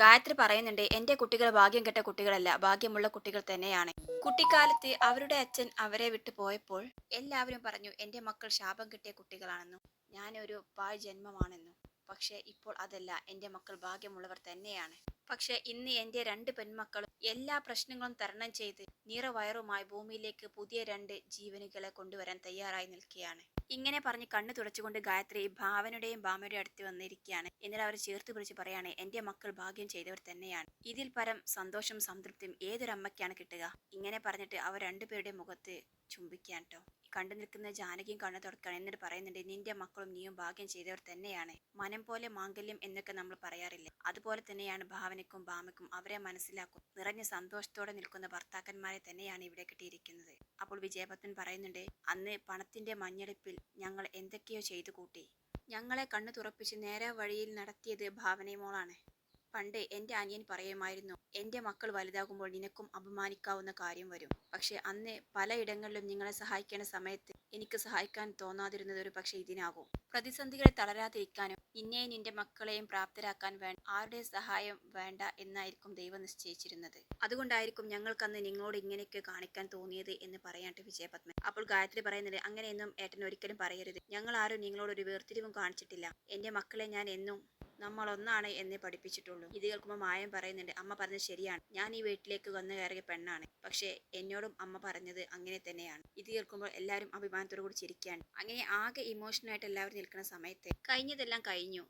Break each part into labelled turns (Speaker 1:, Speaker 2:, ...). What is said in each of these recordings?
Speaker 1: ഗായത്രി പറയുന്നുണ്ട് എന്റെ കുട്ടികൾ ഭാഗ്യം കെട്ട കുട്ടികളല്ല ഭാഗ്യമുള്ള കുട്ടികൾ തന്നെയാണ്. കുട്ടിക്കാലത്ത് അവരുടെ അച്ഛൻ അവരെ വിട്ടു പോയപ്പോൾ എല്ലാവരും പറഞ്ഞു എന്റെ മക്കൾ ശാപം കിട്ടിയ കുട്ടികളാണെന്നും ഞാനൊരു പാഴ് ജന്മമാണെന്നും. പക്ഷെ ഇപ്പോൾ അതല്ല എന്റെ മക്കൾ ഭാഗ്യമുള്ളവർ തന്നെയാണ്. പക്ഷെ ഇന്ന് എന്റെ രണ്ട് പെൺമക്കളും എല്ലാ പ്രശ്നങ്ങളും തരണം ചെയ്ത് നിറവയറുമായി ഭൂമിയിലേക്ക് പുതിയ രണ്ട് ജീവനുകളെ കൊണ്ടുവരാൻ തയ്യാറായി നിൽക്കുകയാണ്. ഇങ്ങനെ പറഞ്ഞ് കണ്ണു തുടച്ചുകൊണ്ട് ഗായത്രി ഭാവനയുടെയും ഭാമയുടെയും അടുത്ത് വന്നിരിക്കുകയാണ്. എന്നിട്ട് അവർ ചേർത്ത് പിടിച്ച് പറയാണ് എന്റെ മക്കൾ ഭാഗ്യം ചെയ്തവർ തന്നെയാണ്. ഇതിൽ പരം സന്തോഷം സംതൃപ്തിയും ഏതൊരമ്മയ്ക്കാണ് കിട്ടുക? ഇങ്ങനെ പറഞ്ഞിട്ട് അവർ രണ്ടുപേരുടെ മുഖത്ത് ചുംബിക്കാൻ കേട്ടോ കണ്ടു നിൽക്കുന്ന ജാനകിയും കണ്ണു തുറക്കുകയാണ്. എന്നിട്ട് പറയുന്നുണ്ട് നിന്റെ മക്കളും നീയും ഭാഗ്യം ചെയ്തവർ തന്നെയാണ്. മനം പോലെ മാംഗല്യം എന്നൊക്കെ നമ്മൾ പറയാറില്ലേ? അതുപോലെ തന്നെയാണ് ഭാവനയ്ക്കും ഭാമയ്ക്കും അവരെ മനസ്സിലാക്കും. നിറഞ്ഞ സന്തോഷത്തോടെ നിൽക്കുന്ന ഭർത്താക്കന്മാരെ തന്നെയാണ് ഇവിടെ കിട്ടിയിരിക്കുന്നത്. അപ്പോൾ വിജയപത്തൻ പറയുന്നുണ്ട് അന്ന് പണത്തിന്റെ മഞ്ഞളിപ്പിൽ ഞങ്ങൾ എന്തൊക്കെയോ ചെയ്തു കൂട്ടി. ഞങ്ങളെ കണ്ണു തുറപ്പിച്ച് നേരെ വഴിയിൽ നടത്തിയത് ഭാവനയുമോളാണ് പണ്ട് എന്റെ അനിയൻ പറയുമായിരുന്നു എന്റെ മക്കൾ വലുതാകുമ്പോൾ നിനക്കും അപമാനിക്കാവുന്ന കാര്യം വരും. പക്ഷെ അന്ന് പലയിടങ്ങളിലും നിങ്ങളെ സഹായിക്കേണ്ട സമയത്ത് എനിക്ക് സഹായിക്കാൻ തോന്നാതിരുന്നത് ഒരു പക്ഷെ ഇതിനാകും. പ്രതിസന്ധികളെ തളരാതിരിക്കാനും നിന്നെയും നിന്റെ മക്കളെയും പ്രാപ്തരാക്കാൻ വേണ്ട ആരുടെ സഹായം വേണ്ട എന്നായിരിക്കും ദൈവം നിശ്ചയിച്ചിരുന്നത്. അതുകൊണ്ടായിരിക്കും ഞങ്ങൾക്കന്ന് നിങ്ങളോട് ഇങ്ങനെയൊക്കെ കാണിക്കാൻ തോന്നിയത് എന്ന് പറയാണ്ട് വിജയപത്മൻ. അപ്പോൾ ഗായത്രി പറയുന്നത് അങ്ങനെയൊന്നും ഏട്ടൻ ഒരിക്കലും പറയരുത്. ഞങ്ങൾ ആരും നിങ്ങളോട് ഒരു വേർതിരിവും കാണിച്ചിട്ടില്ല. എന്റെ മക്കളെ ഞാൻ എന്നും നമ്മൾ ഒന്നാണ് എന്നേ പഠിപ്പിച്ചിട്ടുള്ളൂ. ഇത് കേൾക്കുമ്പോൾ മായം പറയുന്നുണ്ട് അമ്മ പറഞ്ഞത് ശരിയാണ്. ഞാൻ ഈ വീട്ടിലേക്ക് വന്നു കയറിയ പെണ്ണാണ്. പക്ഷേ എന്നോടും അമ്മ പറഞ്ഞത് അങ്ങനെ തന്നെയാണ്. ഇത് കേൾക്കുമ്പോൾ എല്ലാവരും അഭിമാനത്തോടു കൂടി ചിരിക്കുകയാണ്. അങ്ങനെ ആകെ ഇമോഷണലായിട്ട് എല്ലാവരും നിൽക്കുന്ന സമയത്ത് കഴിഞ്ഞതെല്ലാം കഴിഞ്ഞു.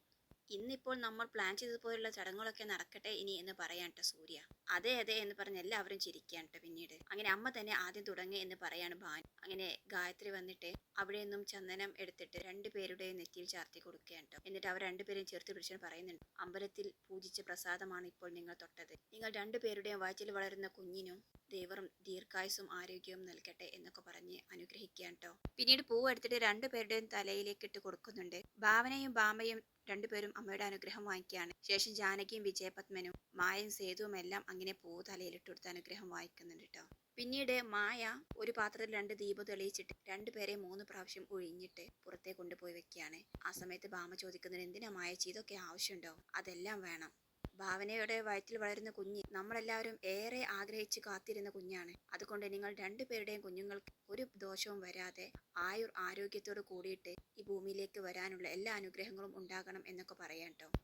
Speaker 1: ഇന്നിപ്പോൾ നമ്മൾ പ്ലാൻ ചെയ്തതുപോലുള്ള ചടങ്ങുകളൊക്കെ നടക്കട്ടെ ഇനി എന്ന് പറയാൻ സൂര്യ. അതെ അതെ എന്ന് പറഞ്ഞ് എല്ലാവരും ചിരിക്കാൻ കേട്ടോ പിന്നീട്. അങ്ങനെ അമ്മ തന്നെ ആദ്യം തുടങ്ങി എന്ന് പറയാണ് ഭാൻ അങ്ങനെ ഗായത്രി വന്നിട്ട് അവിടെ നിന്നും ചന്ദനം എടുത്തിട്ട് രണ്ടുപേരുടെയും നെറ്റിയിൽ ചാർത്തി കൊടുക്കുകയാണ് കേട്ടോ. എന്നിട്ട് അവർ രണ്ടുപേരും ചേർത്ത് പിടിച്ചു പറയുന്നുണ്ട് അമ്പലത്തിൽ പൂജിച്ച പ്രസാദമാണ് ഇപ്പോൾ നിങ്ങൾ തൊട്ടത്. നിങ്ങൾ രണ്ടുപേരുടെയും വയറ്റിൽ വളരുന്ന കുഞ്ഞിനും ദൈവം ദീർഘായുസും ആരോഗ്യവും നൽകട്ടെ എന്നൊക്കെ പറഞ്ഞ് അനുഗ്രഹിക്കുകയാണ് കേട്ടോ. പിന്നീട് പൂവ് എടുത്തിട്ട് രണ്ടുപേരുടെയും തലയിലേക്ക് ഇട്ട് കൊടുക്കുന്നുണ്ട്. ഭാവനയും ബാമയും രണ്ടുപേരും അമ്മയുടെ അനുഗ്രഹം വാങ്ങിക്കുകയാണ്. ശേഷം ജാനകിയും വിജയപത്മനും മായയും സേതുവും എല്ലാം അങ്ങനെ പൂ തലയിലിട്ട് കൊടുത്ത് അനുഗ്രഹം വായിക്കുന്നുണ്ട് കേട്ടോ പിന്നീട് മായ ഒരു പാത്രത്തിൽ രണ്ട് ദീപം തെളിയിച്ചിട്ട് രണ്ടുപേരെ മൂന്ന് പ്രാവശ്യം ഒഴിഞ്ഞിട്ട് പുറത്തേ കൊണ്ടുപോയി വെക്കുകയാണ്. ആ സമയത്ത് ബാമ ചോദിക്കുന്നത് എന്തിനാ മായ ചെയ്തൊക്കെ ആവശ്യമുണ്ടോ? അതെല്ലാം വേണം. ഭാവനയുടെ വയറ്റിൽ വളരുന്ന കുഞ്ഞ് നമ്മളെല്ലാവരും ഏറെ ആഗ്രഹിച്ച് കാത്തിരുന്ന കുഞ്ഞാണ്. അതുകൊണ്ട് നിങ്ങൾ രണ്ടുപേരുടെയും കുഞ്ഞുങ്ങൾക്ക് ഒരു ദോഷവും വരാതെ ആയുർ ആരോഗ്യത്തോട് കൂടിയിട്ട് ഈ ഭൂമിയിലേക്ക് വരാനുള്ള എല്ലാ അനുഗ്രഹങ്ങളും ഉണ്ടാകണം എന്നൊക്കെ പറയാം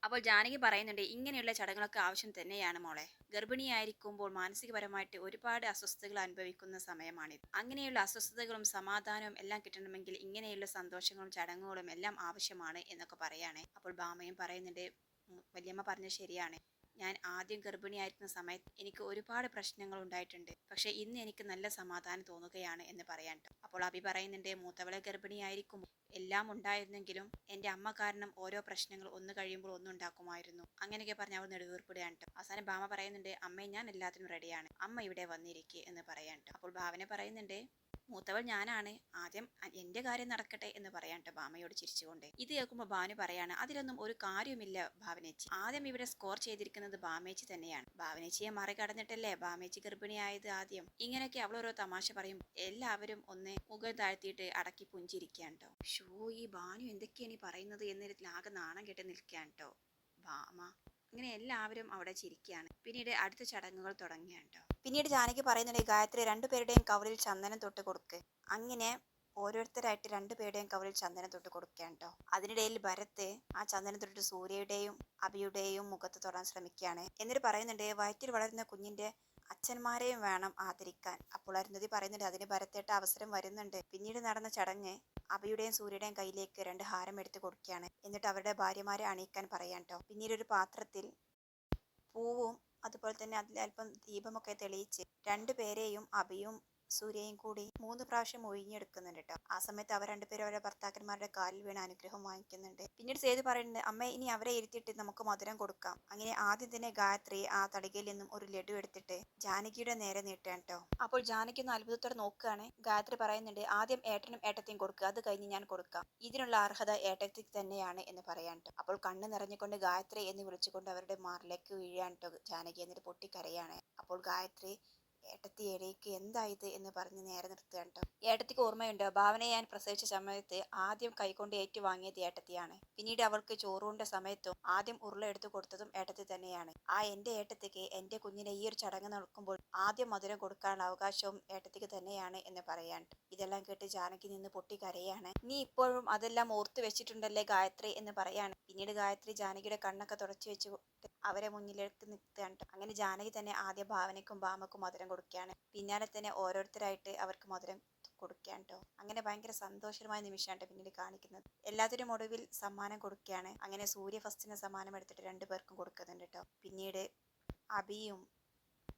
Speaker 1: അപ്പോൾ ജാനകി പറയുന്നുണ്ട് ഇങ്ങനെയുള്ള ചടങ്ങുകളൊക്കെ ആവശ്യം തന്നെയാണ് മോളെ. ഗർഭിണിയായിരിക്കുമ്പോൾ മാനസികപരമായിട്ട് ഒരുപാട് അസ്വസ്ഥതകൾ അനുഭവിക്കുന്ന സമയമാണിത്. അങ്ങനെയുള്ള അസ്വസ്ഥതകളും സമാധാനവും എല്ലാം കിട്ടണമെങ്കിൽ ഇങ്ങനെയുള്ള സന്തോഷങ്ങളും ചടങ്ങുകളും എല്ലാം ആവശ്യമാണ് എന്നൊക്കെ പറയാണ്. അപ്പോൾ ഭാമയും പറയുന്നുണ്ട് വല്യമ്മ പറഞ്ഞത് ശരിയാണ്. ഞാൻ ആദ്യം ഗർഭിണിയായിരുന്ന സമയത്ത് എനിക്ക് ഒരുപാട് പ്രശ്നങ്ങൾ ഉണ്ടായിട്ടുണ്ട്. പക്ഷെ ഇന്ന് എനിക്ക് നല്ല സമാധാനം തോന്നുകയാണ് എന്ന് പറയാൻ. അപ്പോൾ അഭി പറയുന്നുണ്ട് മൂത്തവളെ ഗർഭിണിയായിരിക്കും എല്ലാം ഉണ്ടായിരുന്നെങ്കിലും എന്റെ അമ്മ കാരണം ഓരോ പ്രശ്നങ്ങൾ ഒന്ന് കഴിയുമ്പോൾ ഒന്നുണ്ടാക്കുമായിരുന്നു അങ്ങനെയൊക്കെ പറഞ്ഞ് അവൾ നെടുവീർപ്പിടുകയാണ് ട്ടോ. അവസാനം ഭാമ പറയുന്നുണ്ട് അമ്മേ ഞാൻ എല്ലാത്തിനും റെഡിയാണ് അമ്മ ഇവിടെ വന്നിരിക്കുക എന്ന് പറയാൻ അപ്പോൾ ഭാവന പറയുന്നുണ്ട് മൂത്തവൾ ഞാനാണ്. ആദ്യം എന്റെ കാര്യം നടക്കട്ടെ എന്ന് പറയാൻ ബാമയോട് ചിരിച്ചുകൊണ്ട്. ഇത് കേൾക്കുമ്പോൾ ഭാവന പറയാണ് അതിലൊന്നും ഒരു കാര്യവുമില്ല ഭാവനേച്ചി. ആദ്യം ഇവിടെ സ്കോർ ചെയ്തിരിക്കുന്നത് ബാമേച്ചി തന്നെയാണ്. ഭാവനേച്ചിയെ മറികടന്നിട്ടല്ലേ ഭാമേച്ചി ഗർഭിണിയായത് ആദ്യം? ഇങ്ങനെയൊക്കെ അവളോരോ തമാശ പറയും. എല്ലാവരും ഒന്ന് മുഖം താഴ്ത്തിയിട്ട് അടക്കി പുഞ്ചിരിക്കാൻ ഷോ ഈ ഭാനു എന്തൊക്കെയാണ് ഈ പറയുന്നത്? എന്ന് ആകെ നാണം കെട്ട് നിൽക്കാൻ ട്ടോ ഭാമ. അങ്ങനെ എല്ലാവരും അവിടെ ചിരിക്കുകയാണ് പിന്നീട് അടുത്ത ചടങ്ങുകൾ തുടങ്ങിയാണ് പിന്നീട് ജാനകി പറയുന്നുണ്ട് ഗായത്രി രണ്ടുപേരുടെയും കവറിൽ ചന്ദനം തൊട്ട് കൊടുക്ക്. അങ്ങനെ ഓരോരുത്തരായിട്ട് രണ്ടുപേരുടെയും കവറിൽ ചന്ദനം തൊട്ട് കൊടുക്കുകയാണ് കേട്ടോ അതിനിടയിൽ ഭരത് ആ ചന്ദനം തൊട്ട് സൂര്യയുടെയും അബിയുടെയും മുഖത്ത് തൊടാൻ ശ്രമിക്കുകയാണ്. എന്നിട്ട് പറയുന്നുണ്ട് വയറ്റിൽ വളരുന്ന കുഞ്ഞിന്റെ അച്ഛന്മാരെയും വേണം ആദരിക്കാൻ. അപ്പോൾ അരുന്ധതി പറയുന്നുണ്ട് അതിന് ഭരത്തേട്ട അവസരം വരുന്നുണ്ട്. പിന്നീട് നടന്ന ചടങ്ങ് അബിയുടെയും സൂര്യയുടെയും കയ്യിലേക്ക് രണ്ട് ഹാരം എടുത്തു കൊടുക്കുകയാണ്. എന്നിട്ട് അവരുടെ ഭാര്യമാരെ അണിയിക്കാൻ പറയാൻ കേട്ടോ പിന്നീട് ഒരു പാത്രത്തിൽ പൂവും അതുപോലെ തന്നെ അതിൽ അല്പം ദീപമൊക്കെ തെളിയിച്ച് രണ്ടുപേരെയും അഭിയും സൂര്യയും കൂടി മൂന്ന് പ്രാവശ്യം ഒഴിഞ്ഞെടുക്കുന്നുണ്ട് കേട്ടോ ആ സമയത്ത് അവർ രണ്ടുപേരും അവരുടെ ഭർത്താക്കന്മാരുടെ കാലിൽ വീണ് അനുഗ്രഹം വാങ്ങിക്കുന്നുണ്ട്. പിന്നീട് സേതു പറയുന്നുണ്ട് അമ്മ ഇനി അവരെ ഇരുത്തിയിട്ട് നമുക്ക് മധുരം കൊടുക്കാം. അങ്ങനെ ആദ്യം തന്നെ ഗായത്രി ആ തടികയിൽ നിന്നും ഒരു ലഡു എടുത്തിട്ട് ജാനകിയുടെ നേരെ നീട്ടാണ് കേട്ടോ അപ്പോൾ ജാനകി ഒന്ന് അത്ഭുതത്തോടെ നോക്കുകയാണ്. ഗായത്രി പറയുന്നുണ്ട് ആദ്യം ഏട്ടനും ഏട്ടത്തെയും കൊടുക്കുക. അത് കഴിഞ്ഞ് ഞാൻ കൊടുക്കാം. ഇതിനുള്ള അർഹത ഏട്ടത്തിക്ക് തന്നെയാണ് എന്ന് പറയാൻ അപ്പോൾ കണ്ണ് നിറഞ്ഞുകൊണ്ട് ഗായത്രി എന്ന് വിളിച്ചുകൊണ്ട് അവരുടെ മാറിലേക്ക് വീഴാൻ കേട്ടോ ജാനകി എന്നിട്ട് പൊട്ടിക്കരയാണ്. അപ്പോൾ ഗായത്രി ഏട്ടത്തി എടേക്ക് എന്തായത് എന്ന് പറഞ്ഞ് നേരെ നിർത്തുകയാണ് കേട്ടോ. ഏട്ടത്തിക്ക് ഓർമ്മയുണ്ടോ? ഭാവനയെ ഞാൻ പ്രസവിച്ച സമയത്ത് ആദ്യം കൈകൊണ്ട് ഏറ്റുവാങ്ങിയത് ഏട്ടത്തിയാണ്. പിന്നീട് അവൾക്ക് ചോറൂണ്ട സമയത്തും ആദ്യം ഉരുള എടുത്തു കൊടുത്തതും ഏട്ടത്തി തന്നെയാണ്. ആ എന്റെ ഏട്ടത്തിക്ക് എന്റെ കുഞ്ഞിനെ ഈ ഒരു ചടങ്ങ് നടക്കുമ്പോൾ ആദ്യം മധുരം കൊടുക്കാനുള്ള അവകാശവും ഏട്ടത്തിക്ക് തന്നെയാണ് എന്ന് പറയാൻ. ഇതെല്ലാം കേട്ട് ജാനകി നിന്ന് പൊട്ടി കരയാണ്. നീ ഇപ്പോഴും അതെല്ലാം ഓർത്തു വെച്ചിട്ടുണ്ടല്ലേ ഗായത്രി? എന്ന് പറയാണ്. പിന്നീട് ഗായത്രി ജാനകിയുടെ കണ്ണൊക്കെ തുടച്ചു വെച്ച് അവരെ മുന്നിലേക്ക് നിൽക്കുകയാണ് അങ്ങനെ ജാനകി തന്നെ ആദ്യ ഭാവനയ്ക്കും ഭാമക്കും മധുരം കൊടുക്കുകയാണ്. പിന്നാലെ തന്നെ ഓരോരുത്തരായിട്ട് അവർക്ക് മധുരം കൊടുക്കുകയാണ് കേട്ടോ അങ്ങനെ ഭയങ്കര സന്തോഷകരമായ നിമിഷമാണ് പിന്നീട് കാണിക്കുന്നത്. എല്ലാത്തിനും ഒടുവിൽ സമ്മാനം കൊടുക്കുകയാണ്. അങ്ങനെ സൂര്യ ഫസ്റ്റിന് സമ്മാനം എടുത്തിട്ട് രണ്ടു പേർക്കും കൊടുക്കുന്നുണ്ട് കേട്ടോ പിന്നീട് അബിയും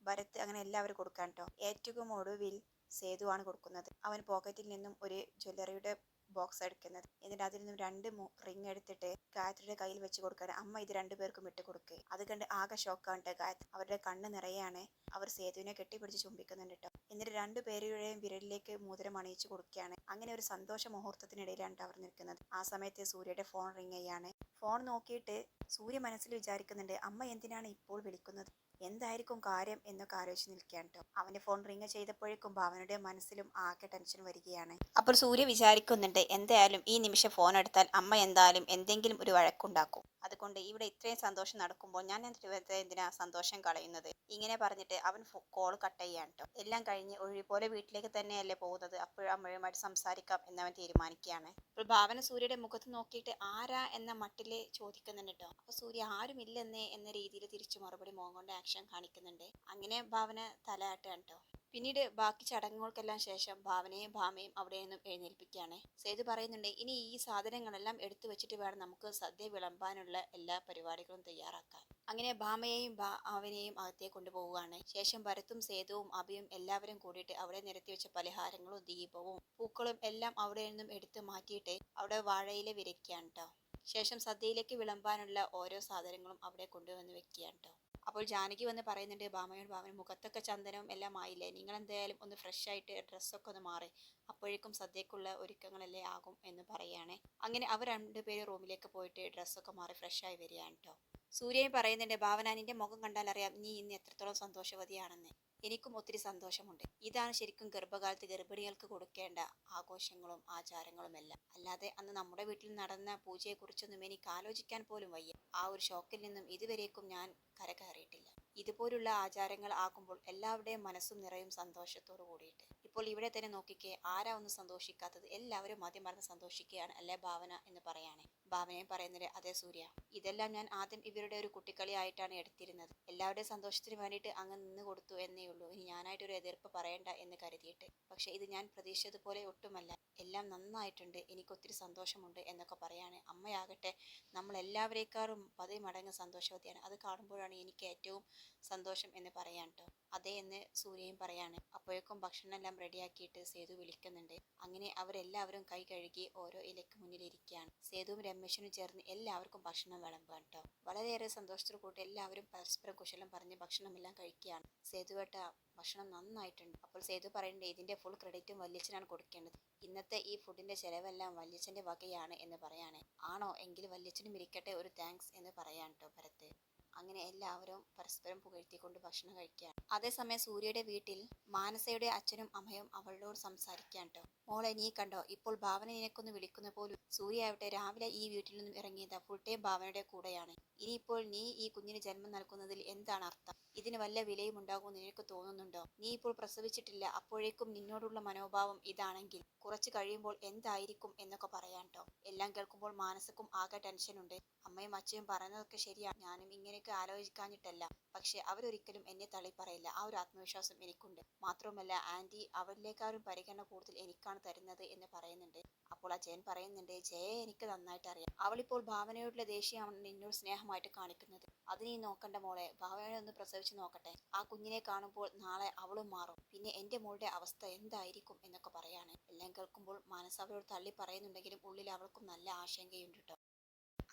Speaker 1: ഭരത് അങ്ങനെ എല്ലാവരും കൊടുക്കാൻ കേട്ടോ ഏറ്റവും ഒടുവിൽ സേതുവാണ് കൊടുക്കുന്നത്. അവൻ പോക്കറ്റിൽ നിന്നും ഒരു ജ്വല്ലറിയുടെ ബോക്സ് എടുക്കുന്നത്. എന്നിട്ട് അതിൽ നിന്നും രണ്ട് റിംഗ് എടുത്തിട്ട് ഗായത്രിയുടെ കയ്യിൽ വെച്ച് കൊടുക്കാൻ അമ്മ ഇത് രണ്ടുപേർക്കും ഇട്ട് കൊടുക്കുക അത് കണ്ട് ആകെ ഷോക്കാണ് ഗായത്രി. അവരുടെ കണ്ണ് നിറയാണ്. അവർ സേതുവിനെ കെട്ടിപ്പിടിച്ച് ചുംബിക്കുന്നുണ്ട് കേട്ടോ. എന്നിട്ട് രണ്ടു പേരുടെയും വിരലിലേക്ക് മോതിരം അണിയിച്ചു കൊടുക്കുകയാണ്. അങ്ങനെ ഒരു സന്തോഷ മുഹൂർത്തത്തിനിടയിലാണ് അവർ നിൽക്കുന്നത്. ആ സമയത്ത് സൂര്യയുടെ ഫോൺ റിംഗ് ചെയ്യാണ്. ഫോൺ നോക്കിയിട്ട് സൂര്യ മനസ്സിൽ വിചാരിക്കുന്നുണ്ട് അമ്മ എന്തിനാണ് ഇപ്പോൾ വിളിക്കുന്നത്? എന്തായിരിക്കും കാര്യം എന്നൊക്കെ ആലോചിച്ച് നിൽക്കുകയാണ് കേട്ടോ അവന്റെ ഫോൺ റിങ് ചെയ്തപ്പോഴേക്കും ഭാവനയുടെ മനസ്സിലും ആകെ ടെൻഷൻ വരികയാണ്. അപ്പോൾ സൂര്യ വിചാരിക്കുന്നുണ്ട് എന്തായാലും ഈ നിമിഷം ഫോൺ എടുത്താൽ അമ്മ എന്തായാലും എന്തെങ്കിലും ഒരു വഴക്കുണ്ടാക്കും. അതുകൊണ്ട് ഇവിടെ ഇത്രയും സന്തോഷം നടക്കുമ്പോൾ ഞാൻ വെറുതെ എന്തിനാ സന്തോഷം കളയുന്നത്? ഇങ്ങനെ പറഞ്ഞിട്ട് അവൻ കോൾ കട്ട് ചെയ്യാണ് കേട്ടോ എല്ലാം കഴിഞ്ഞ് ഒഴി പോലെ വീട്ടിലേക്ക് തന്നെയല്ലേ പോകുന്നത്? അപ്പോഴും അമ്മയുമായിട്ട് സംസാരിക്കാം എന്നവൻ തീരുമാനിക്കുകയാണ്. അപ്പോൾ ഭാവന സൂര്യയുടെ മുഖത്ത് നോക്കിയിട്ട് ആരാ എന്ന മട്ടിൽ ചോദിക്കുന്നുണ്ട് കേട്ടോ അപ്പൊ സൂര്യ ആരുമില്ലെന്നേ എന്ന രീതിയിൽ തിരിച്ചു മറുപടി മോൻ ആക്ഷൻ കാണിക്കുന്നുണ്ട്. അങ്ങനെ ഭാവന തലയാട്ടാണ് കേട്ടോ പിന്നീട് ബാക്കി ചടങ്ങുകൾക്കെല്ലാം ശേഷം ഭാവനയും ഭാമയും അവിടെ നിന്നും എഴുന്നേൽപ്പിക്കുകയാണ്. സേതു പറയുന്നുണ്ട് ഇനി ഈ സാധനങ്ങളെല്ലാം എടുത്തു വെച്ചിട്ട് വേണം നമുക്ക് സദ്യ വിളമ്പാനുള്ള എല്ലാ പരിപാടികളും തയ്യാറാക്കാൻ. അങ്ങനെ ഭാമയെയും ഭാവനെയും അകത്തേക്ക് കൊണ്ടുപോവുകയാണ്. ശേഷം ഭരത്തും സേതുവും അഭിയും എല്ലാവരും കൂടിയിട്ട് അവിടെ നിരത്തി വെച്ച പലഹാരങ്ങളും ദീപവും പൂക്കളും എല്ലാം അവിടെ നിന്നും എടുത്തു മാറ്റിയിട്ട് അവിടെ വാഴയില വിരയ്ക്കുകയാണ് കേട്ടോ ശേഷം സദ്യയിലേക്ക് വിളമ്പാനുള്ള ഓരോ സാധനങ്ങളും അവിടെ കൊണ്ടുവന്ന് വെക്കുകയാണ് കേട്ടോ അപ്പോൾ ജാനകി വന്ന് പറയുന്നുണ്ട് ഭാമയോട് ഭാമൻ മുഖത്തൊക്കെ ചന്ദനവും എല്ലാം ആയില്ലേ? നിങ്ങൾ എന്തായാലും ഒന്ന് ഫ്രഷ് ആയിട്ട് ഡ്രസ്സൊക്കെ ഒന്ന് മാറി. അപ്പോഴേക്കും സദ്യക്കുള്ള ഒരുക്കങ്ങളല്ലേ ആകും എന്ന് പറയുകയാണ് അങ്ങനെ അവർ രണ്ടുപേരും റൂമിലേക്ക് പോയിട്ട് ഡ്രസ്സൊക്കെ മാറി ഫ്രഷ് ആയി വരികയാണ് കേട്ടോ സൂര്യൻ പറയുന്നുണ്ട് ഭാവന നിന്റെ മുഖം കണ്ടാൽ അറിയാം നീ ഇന്ന് എത്രത്തോളം സന്തോഷവതിയാണെന്ന്. എനിക്കും ഒത്തിരി സന്തോഷമുണ്ട്. ഇതാണ് ശരിക്കും ഗർഭകാലത്ത് ഗർഭിണികൾക്ക് കൊടുക്കേണ്ട ആഘോഷങ്ങളും ആചാരങ്ങളും എല്ലാം അല്ലാതെ അന്ന് നമ്മുടെ വീട്ടിൽ നടന്ന പൂജയെക്കുറിച്ചൊന്നും എനിക്ക് ആലോചിക്കാൻ പോലും വയ്യ. ആ ഒരു ഷോക്കിൽ നിന്നും ഇതുവരേക്കും ഞാൻ കരകയറിയിട്ടില്ല. ഇതുപോലുള്ള ആചാരങ്ങൾ ആകുമ്പോൾ എല്ലാവരുടെയും മനസ്സും നിറയും സന്തോഷത്തോടു കൂടിയിട്ട്. ഇപ്പോൾ ഇവിടെ തന്നെ നോക്കിക്കേ ആരാ ഒന്നും സന്തോഷിക്കാത്തത്? എല്ലാവരും ആദ്യം മറന്ന് സന്തോഷിക്കുകയാണ് അല്ലേ ഭാവന എന്ന് പറയാണ് ഭാവനയും പറയുന്നത് അതെ സൂര്യ. ഇതെല്ലാം ഞാൻ ആദ്യം ഇവരുടെ ഒരു കുട്ടിക്കളി ആയിട്ടാണ് എടുത്തിരുന്നത്. എല്ലാവരുടെയും സന്തോഷത്തിന് വേണ്ടിയിട്ട് അങ്ങ് നിന്ന് കൊടുത്തു എന്നേ ഉള്ളൂ. ഇനി ഞാനായിട്ടൊരു എതിർപ്പ് പറയണ്ട എന്ന് കരുതിയിട്ട്. പക്ഷെ ഇത് ഞാൻ പ്രതീക്ഷിച്ചതുപോലെ ഒട്ടുമല്ല. എല്ലാം നന്നായിട്ടുണ്ട്. എനിക്ക് ഒത്തിരി സന്തോഷമുണ്ട് എന്നൊക്കെ പറയാണ്. അമ്മയാകട്ടെ നമ്മൾ എല്ലാവരേക്കാളും പതി മടങ്ങ് സന്തോഷവതിയാണ്. അത് കാണുമ്പോഴാണ് എനിക്ക് ഏറ്റവും സന്തോഷം എന്ന് പറയാൻ കേട്ടോ അതേ എന്ന് സൂര്യയും പറയാണ്. അപ്പോഴേക്കും ഭക്ഷണം എല്ലാം റെഡിയാക്കിയിട്ട് സേതു വിളിക്കുന്നുണ്ട്. അങ്ങനെ അവരെല്ലാവരും കൈ കഴുകി ഓരോ ഇലയ്ക്ക് മുന്നിലിരിക്കുകയാണ്. സേതുവും രമേശനും ചേർന്ന് എല്ലാവർക്കും ഭക്ഷണം വിളമ്പുകയാണ് കേട്ടോ. വളരെയേറെ സന്തോഷത്തോടു കൂട്ടി എല്ലാവരും പരസ്പരം കുശലം പറഞ്ഞ് ഭക്ഷണമെല്ലാം കഴിക്കുകയാണ്. സേതുവേട്ട ഭക്ഷണം നന്നായിട്ടുണ്ട്. അപ്പോൾ സേതു പറയുന്നുണ്ട് ഇതിന്റെ ഫുൾ ക്രെഡിറ്റും വല്യച്ഛനാണ് കൊടുക്കേണ്ടത്. ഇന്നത്തെ ഈ ഫുഡിന്റെ ചിലവെല്ലാം വല്യച്ഛന്റെ വകയാണ് എന്ന് പറയാണ്. ആണോ? എങ്കിൽ വല്യച്ഛനും ഇരിക്കട്ടെ ഒരു താങ്ക്സ് എന്ന് പറയാൻ കേട്ടോ ഭരത്. അങ്ങനെ എല്ലാവരും പരസ്പരം പുകഴ്ത്തിക്കൊണ്ട് ഭക്ഷണം കഴിക്കുകയാണ്. അതേസമയം സൂര്യയുടെ വീട്ടിൽ മാനസയുടെ അച്ഛനും അമ്മയും അവളോട് സംസാരിക്കാൻ മോളെ നീ കണ്ടോ? ഇപ്പോൾ ഭാവന നിനക്കൊന്ന് വിളിക്കുന്ന പോലും സൂര്യ ആവട്ടെ രാവിലെ ഈ വീട്ടിൽ നിന്നും ഇറങ്ങിയത്. ഫുൾ ടൈം ഭാവനയുടെ കൂടെയാണ്. ഇനിയിപ്പോൾ നീ ഈ കുഞ്ഞിന് ജന്മം നൽകുന്നതിൽ എന്താണ് അർത്ഥം? ഇതിന് വല്ല വിലയും ഉണ്ടാകുമെന്ന് നിനക്ക് തോന്നുന്നുണ്ടോ? നീ ഇപ്പോൾ പ്രസവിച്ചിട്ടില്ല അപ്പോഴേക്കും നിന്നോടുള്ള മനോഭാവം ഇതാണെങ്കിൽ. കുറച്ച് കഴിയുമ്പോൾ എന്തായിരിക്കും എന്നൊക്കെ പറയാൻ കേട്ടോ എല്ലാം കേൾക്കുമ്പോൾ മാനസക്കും ആകെ ടെൻഷൻ ടെൻഷനുണ്ട് അമ്മയും അച്ഛനും പറയുന്നതൊക്കെ ശരിയാണ് ഞാനും ഇങ്ങനെയൊക്കെ ആലോചിക്കാഞ്ഞിട്ടല്ല. പക്ഷെ അവരൊരിക്കലും എന്നെ തള്ളി പറയില്ല. ആ ഒരു ആത്മവിശ്വാസം എനിക്കുണ്ട്. മാത്രമല്ല ആന്റി അവരിലേക്കാരും പരിഗണന കൂടുതൽ എനിക്കാണ് തരുന്നത് എന്ന് പറയുന്നുണ്ട്. അപ്പോൾ ആ ജയൻ പറയുന്നുണ്ട് ജയ എനിക്ക് നന്നായിട്ട് അറിയാം. അവളിപ്പോൾ ഭാവനയോടുള്ള ദേഷ്യമാണ് നിന്നോട് സ്നേഹമായിട്ട് കാണിക്കുന്നത്. അത് നീ നോക്കണ്ട മോളെ. ഭാവനയെ ഒന്ന് പ്രസവിച്ച് നോക്കട്ടെ. ആ കുഞ്ഞിനെ കാണുമ്പോൾ നാളെ അവളും മാറും. പിന്നെ എന്റെ മോളുടെ അവസ്ഥ എന്തായിരിക്കും എന്നൊക്കെ പറയാണ്. എല്ലാം കേൾക്കുമ്പോൾ മനസ്സ് അവളോട് തള്ളി പറയുന്നുണ്ടെങ്കിലും ഉള്ളിൽ അവൾക്കും നല്ല ആശങ്കയുണ്ട് കേട്ടോ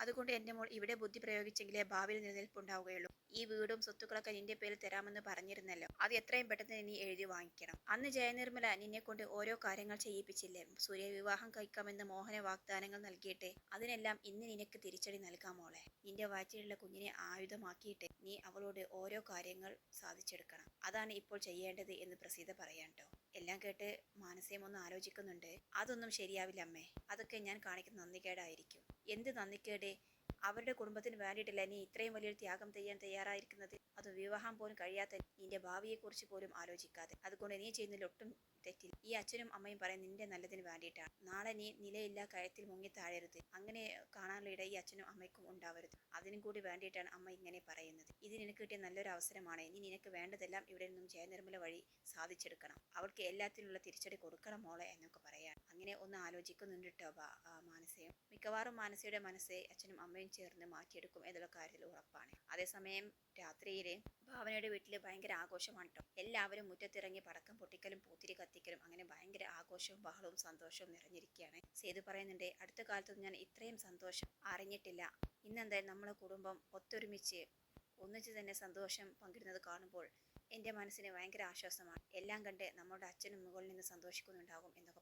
Speaker 1: അതുകൊണ്ട് എന്റെ മോൾ ഇവിടെ ബുദ്ധി പ്രയോഗിച്ചെങ്കിലേ ഭാവിയിൽ നിലനിൽപ്പുണ്ടാവുകയുള്ളൂ. ഈ വീടും സ്വത്തുക്കളൊക്കെ നിന്റെ പേരിൽ തരാമെന്ന് പറഞ്ഞിരുന്നല്ലോ. അത് എത്രയും പെട്ടെന്ന് നീ എഴുതി വാങ്ങിക്കണം. അന്ന് ജയനിർമ്മല നിന്നെ കൊണ്ട് ഓരോ കാര്യങ്ങൾ ചെയ്യിപ്പിച്ചില്ലേ? സൂര്യ വിവാഹം കഴിക്കാമെന്ന് മോഹന വാഗ്ദാനങ്ങൾ നൽകിയിട്ട്? അതിനെല്ലാം ഇന്ന് നിനക്ക് തിരിച്ചടി നൽകാമോളെ നിന്റെ വയറ്റിലുള്ള കുഞ്ഞിനെ ആയുധമാക്കിയിട്ട് നീ അവളോട് ഓരോ കാര്യങ്ങൾ സാധിച്ചെടുക്കണം. അതാണ് ഇപ്പോൾ ചെയ്യേണ്ടത് എന്ന് പ്രസീത പറയാൻ എല്ലാം കേട്ട് മാനസികം ഒന്ന് ആലോചിക്കുന്നുണ്ട്. അതൊന്നും ശരിയാവില്ല അമ്മേ. അതൊക്കെ ഞാൻ കാണിക്കുന്ന നന്ദികേടായിരിക്കും. എന്ത് നന്ദിക്കേട് അവരുടെ കുടുംബത്തിന് വേണ്ടിയിട്ടല്ല. നീ ഇത്രയും വലിയൊരു ത്യാഗം ചെയ്യാൻ തയ്യാറായിരിക്കുന്നത്. അത് വിവാഹം പോലും കഴിയാത്ത നിന്റെ ഭാവിയെക്കുറിച്ച് പോലും ആലോചിക്കാതെ. അതുകൊണ്ട് നീ ചെയ്യുന്നതിൽ ഒട്ടും തെറ്റില്ല ഈ അച്ഛനും അമ്മയും പറയും നിന്റെ നല്ലതിന് വേണ്ടിയിട്ടാണ് നാളെ നീ നിലയില്ല കയത്തിൽ മുങ്ങി താഴരുത്. അങ്ങനെ കാണാനുള്ള ഇട ഈ അച്ഛനും അമ്മയ്ക്കും ഉണ്ടാവരുത്. അതിനും കൂടി വേണ്ടിയിട്ടാണ് അമ്മ ഇങ്ങനെ പറയുന്നത്. ഇത് നിനക്ക് കിട്ടിയ നല്ലൊരു അവസരമാണ്. ഇനി നിനക്ക് വേണ്ടതെല്ലാം ഇവിടെ നിന്നും ജയനിർമ്മല വഴി സാധിച്ചെടുക്കണം. അവൾക്ക് എല്ലാത്തിനുള്ള തിരിച്ചടി കൊടുക്കണം മോളെ എന്നൊക്കെ പറയാൻ അങ്ങനെ ഒന്ന് ആലോചിക്കുന്നുണ്ട് കേട്ടോ മാനസയും. മിക്കവാറും മാനസയുടെ മനസ്സെ അച്ഛനും അമ്മയും ചേർന്ന് മാറ്റിയെടുക്കും എന്നുള്ള കാര്യത്തിൽ ഉറപ്പാണ്. അതേസമയം രാത്രിയിലെ ഭാവനയുടെ വീട്ടിൽ ഭയങ്കര ആഘോഷമാണ് കേട്ടോ എല്ലാവരും മുറ്റത്തിറങ്ങി പടക്കം പൊട്ടിക്കലും പൂത്തിരി കത്തിക്കലും അങ്ങനെ ഭയങ്കര ആഘോഷവും ബഹളവും സന്തോഷവും നിറഞ്ഞിരിക്കുകയാണ്. സേതു പറയുന്നുണ്ട് അടുത്ത കാലത്തൊന്നും ഞാൻ ഇത്രയും സന്തോഷം അറിഞ്ഞിട്ടില്ല. ഇന്നെന്തായാലും നമ്മളെ കുടുംബം ഒത്തൊരുമിച്ച് ഒന്നിച്ച് തന്നെ സന്തോഷം പങ്കിടുന്നത് കാണുമ്പോൾ എന്റെ മനസ്സിന് ഭയങ്കര ആശ്വാസമാണ്. എല്ലാം കണ്ട് നമ്മുടെ അച്ഛനും മുകളിൽ നിന്ന് സന്തോഷിക്കുന്നുണ്ടാകും എന്നൊക്കെ